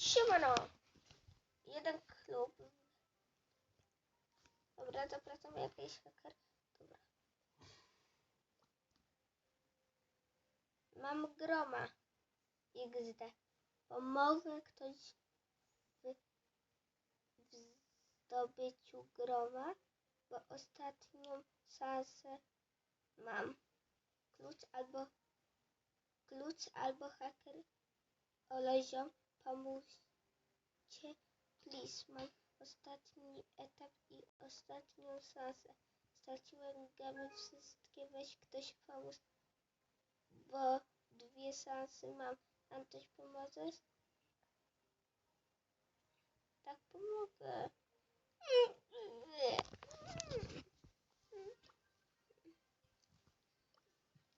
Siemano. Jeden klub. Dobra, zapraszamy jakiś haker. Dobra. Mam groma. XD. Pomogę ktoś w, w zdobyciu groma, bo ostatnią szansę mam. Klucz albo klucz albo haker oleziom pomóżcie please mam ostatni etap i ostatnią szansę straciłem gemy wszystkie weź ktoś pomóż bo dwie szanse mam Antoś pomożesz? tak pomogę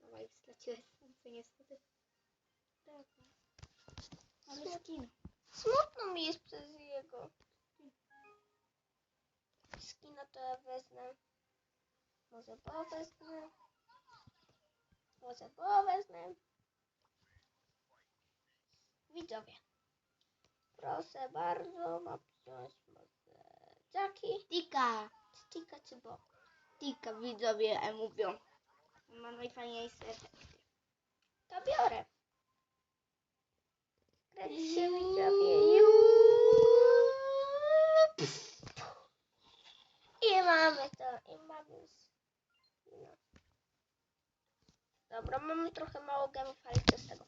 No i straciłeś szansę niestety. Dobra. Ale skin. Smutno mi jest przez jego. Skina to ja wezmę. Może bo wezmę. Może bo wezmę. Widzowie. Proszę bardzo, mam wziąć może Jackie, Tika. Stika czy bo. Tika widzowie mówią. Ma najfajniejsze efekty. To biorę. Kręć się widzowie. I mamy to. I mamy. No. Dobra, mamy trochę mało gemów, ale co z tego?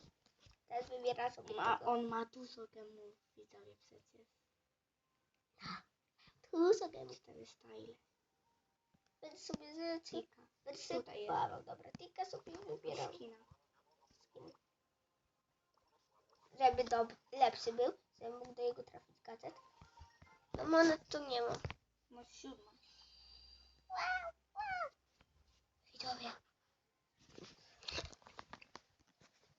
Teraz wybiera sobie Ma, tego. on ma dużo gemów widzowie przecież. Dużo gemów. Cztery style. Będę sobie rzeczy. Tika. Będę sobie Tutaj jest. kupował. Dobra, tika sobie wybieram. Skina. Żeby dob lepszy był, żebym mógł do jego trafić gadżet. No monet tu nie ma. Ma siódma. Widzowie.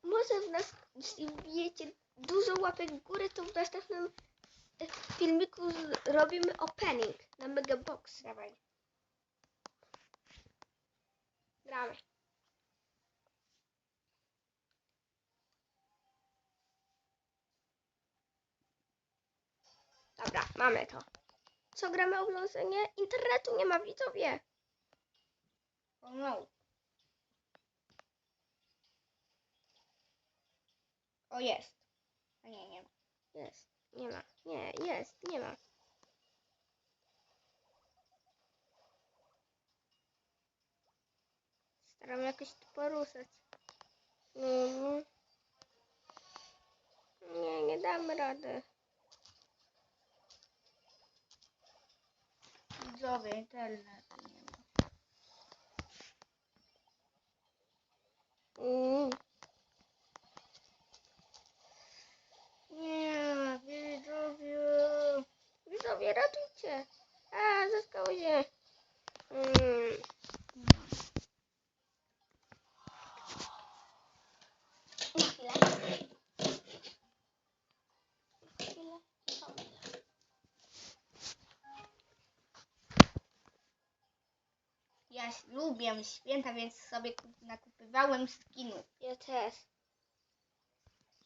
Może w nas, jeśli wbijecie dużo łapek w górę, to w następnym e, filmiku robimy opening na Megabox. Dawaj. Gramy. Dobra, mamy to. Co gramy oblążenie? Internetu nie ma widzowie. O no. O jest. A nie, nie ma. Jest, nie ma. Nie, jest, nie ma. Staram jakoś to poruszać. Mhm. Nie, nie damy rady. Widzowie, internetu nie ma. Mm. Lubię święta, więc sobie kup- nakupywałem skinów. Ja też.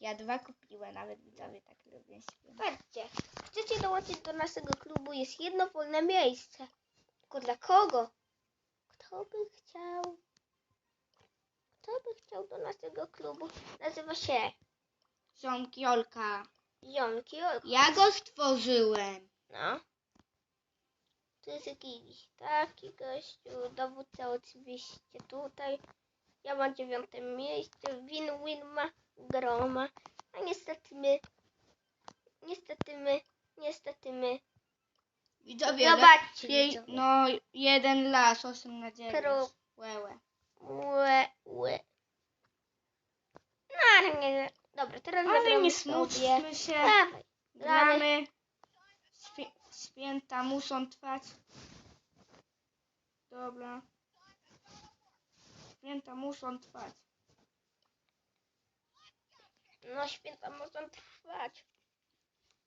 Ja dwa kupiłem, nawet widzowie tak lubię święta. Patrzcie, chcecie dołączyć do naszego klubu, jest jedno wolne miejsce. Tylko dla kogo? Kto by chciał? Kto by chciał do naszego klubu? Nazywa się Ziomki Olka. Ziomki. O, Ja go stworzyłem. No. Tu jest jakiś taki gościu, dowódca oczywiście tutaj. Ja mam dziewiąte miejsce, Win-Win ma groma. A niestety my, niestety my, niestety my. Widzowie, Zobaczcie, lepiej, widzowie. no jeden las, 8 na 9. Pero- Łełe. Łe, łe. No, ale nie. Dobra, teraz Ale zagramy nie sobie. się. Dawaj. Gramy. Święta muszą trwać. Dobra. Święta muszą trwać. No święta mogą trwać.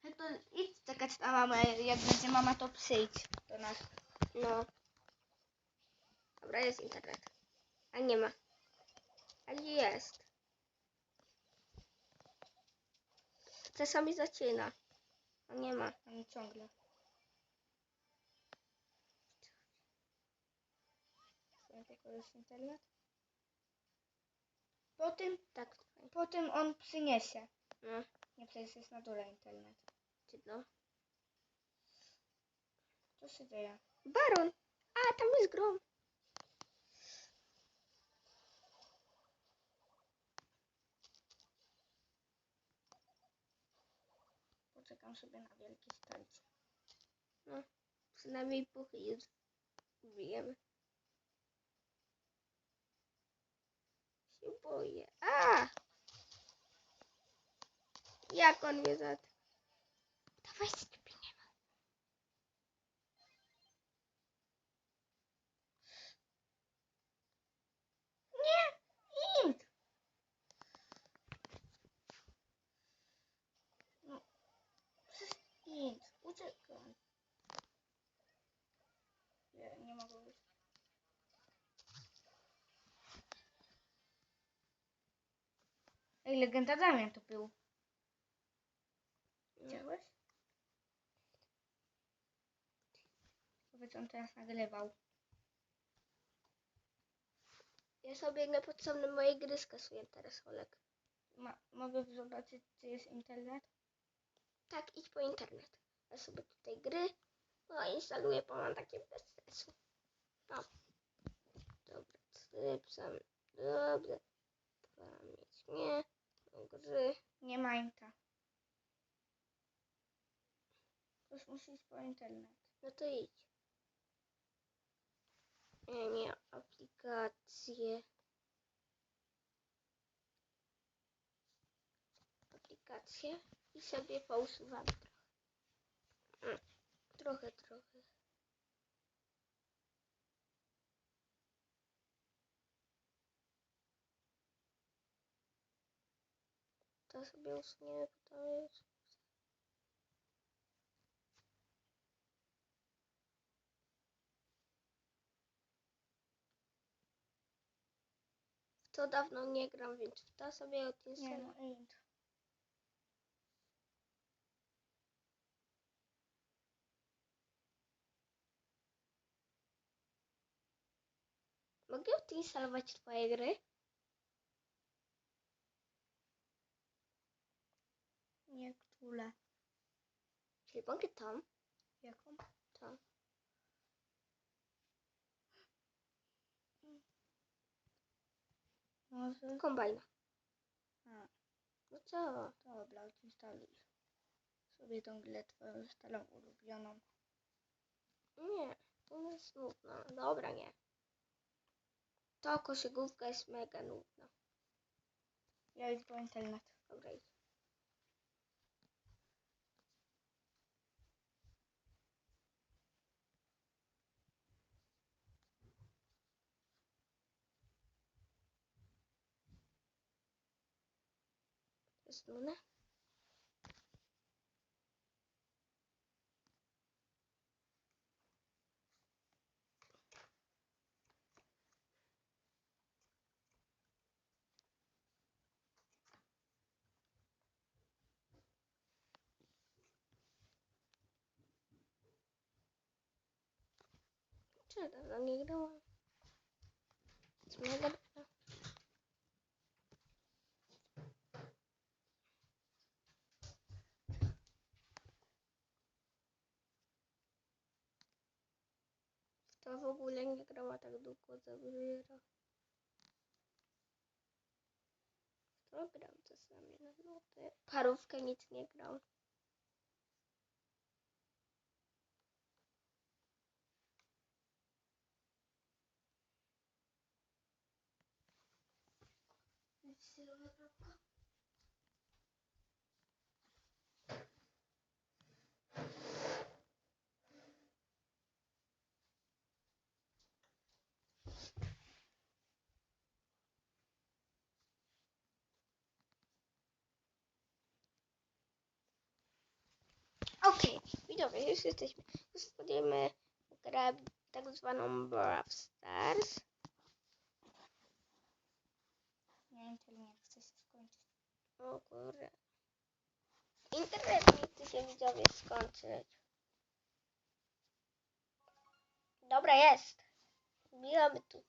No to idź czekać na mamę, jak będzie mama to przyjdź do nas. No. Dobra, jest internet. A nie ma. Ale jest. czasami zaczyna. A nie ma. Mam ciągle. Sobie tylko jest internet. Po tym, Tak, tutaj. po tym on przyniesie. No, Nie, przecież jest na dole internet. czy no. Co się dzieje? Baron! A, tam jest grom. Poczekam sobie na wielkie starcie. Przynajmniej puchy już bijemy. Się boję. A! Jak on mnie za... Dawaj skupienie. Int! No, przecież int. Uciekam. Nie, nie mogę już. Ej, legenda Damian to był. Widziałeś? Powiedz, on teraz nagrywał. Ja sobie biegnę pod mojej gry skasuję teraz, Olek. Ma, mogę zobaczyć, czy jest internet? Tak, idź po internet. Ja sobie tutaj gry no, instaluję, bo mam takie bez sensu. No. Dobra, trypsam. Dobrze. Pamięć nie. Gry. Nie inta. Ktoś musi iść po internet. No to idź. Nie, nie, aplikacje. Aplikacje i sobie pousuwam trochę. Mm, Trochę, trochę. To sobie usuniemy, bo to jest... W to dawno nie gram, więc w to sobie Nie odinstaluję. no, int. Mogę odinstalować twoje gry? Niektóre. Czyli mogę tam, Jaką? tam. Może. Kombajna. A, No co? dobra, odinstaluj. Sobie tą grę twoją starą ulubioną. Nie, to jest nudno. Dobra, nie. To koszykówka jest mega nudna. Ja idę po internet. Dobra, idź. Jest nudne? Czy dawno nie grałam? Jest mega dobra. W to w ogóle nie grała tak długo zabiera. W to gram czasami na nuty. Parówkę nic nie. Okej, widzowie, już jesteśmy. Już w grę tak zwaną Brawl Stars. Nie, internet chce się skończyć. O kurde. się widzowie skończyć. Dobra, jest. Wbijamy tu.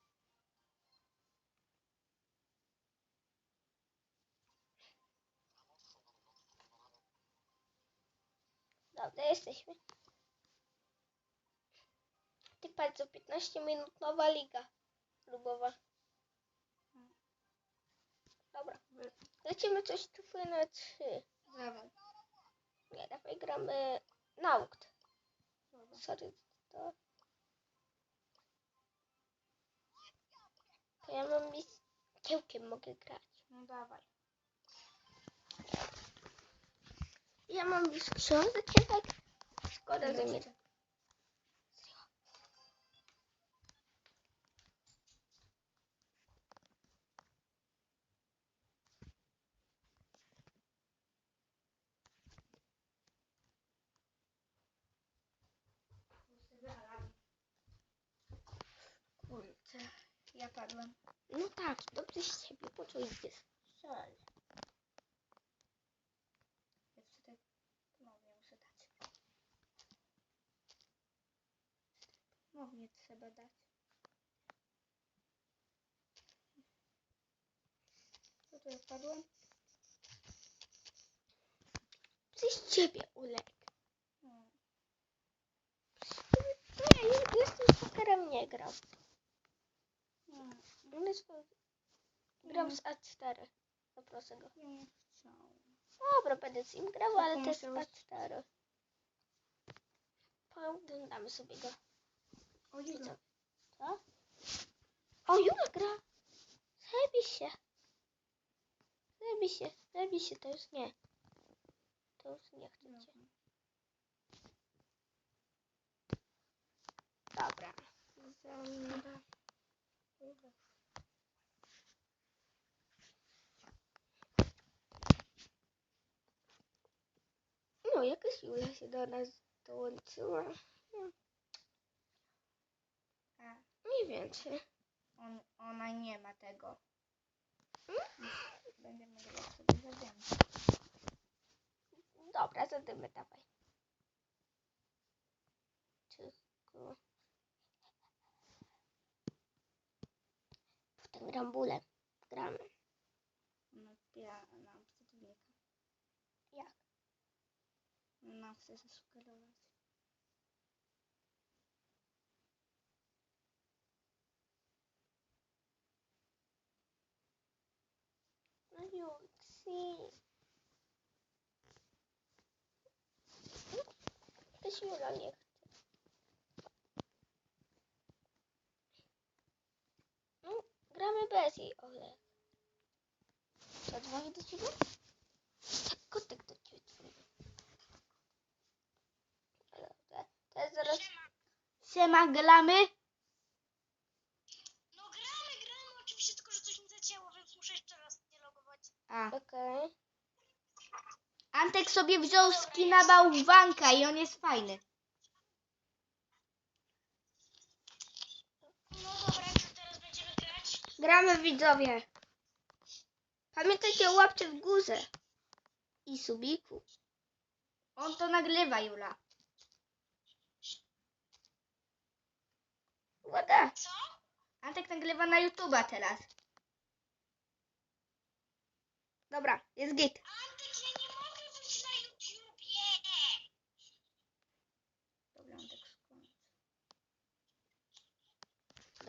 Dobra, jesteśmy. Ty patrz, za 15 minut nowa liga klubowa. Dobra. Lecimy coś tu na 3. Dawaj. Nie, dawaj gramy naukt. Sorry, to... To ja mam mieć... Kiełkiem mogę grać. No dawaj. Ja mam już książek, tak... Szkoda, że nie... Kurczę. Ja padłem. No tak, dobrze z ciebie, po co idziesz? Mówię, trzeba dać. Co tu ja padłem? Przez ciebie, Ulek. Hmm. Nie, ja jestem z pokerem nie grał. Hmm. Jest... Gram z A4. Zaproszę go. Nie chciałam. Dobra, będę z nim grał, ale Taką też z musiałeś- A4. Poglądamy sobie go. O, Jula. co? O, Jula gra. Zajebi się. Zajebi się. Zajebi się, to już nie. To już nie chcecie. Dobra. Zam- No, jakaś Jula się do nas dołączyła. Nie wiem, czy... on, ona nie ma tego. Będziemy grać sobie za dzień. Dobra, zadymy, dawaj. Tylko... W tym rambule gramy. Ona wspiera nam przeciwnika. Jak? Nam chce zasugerować. No Julci. Też Jula nie chce. No, gramy bez jej, Olek. Zadzwoni do ciebie? Tak, kotek do ciebie dzwoni. Dobra, teraz zaraz... Siema, gramy? No gramy, gramy oczywiście, tylko że coś mi zacięło, więc muszę jeszcze raz nie logować. A. Okej. Antek sobie wziął skina bałwanka i on jest fajny. No dobra, to teraz będziemy grać. Gramy widzowie. Pamiętajcie o łapce w górze. I subiku. On to nagrywa, Jula. Uwaga. Co? Antek nagrywa na YouTube'a teraz. Dobra, jest git. Antek,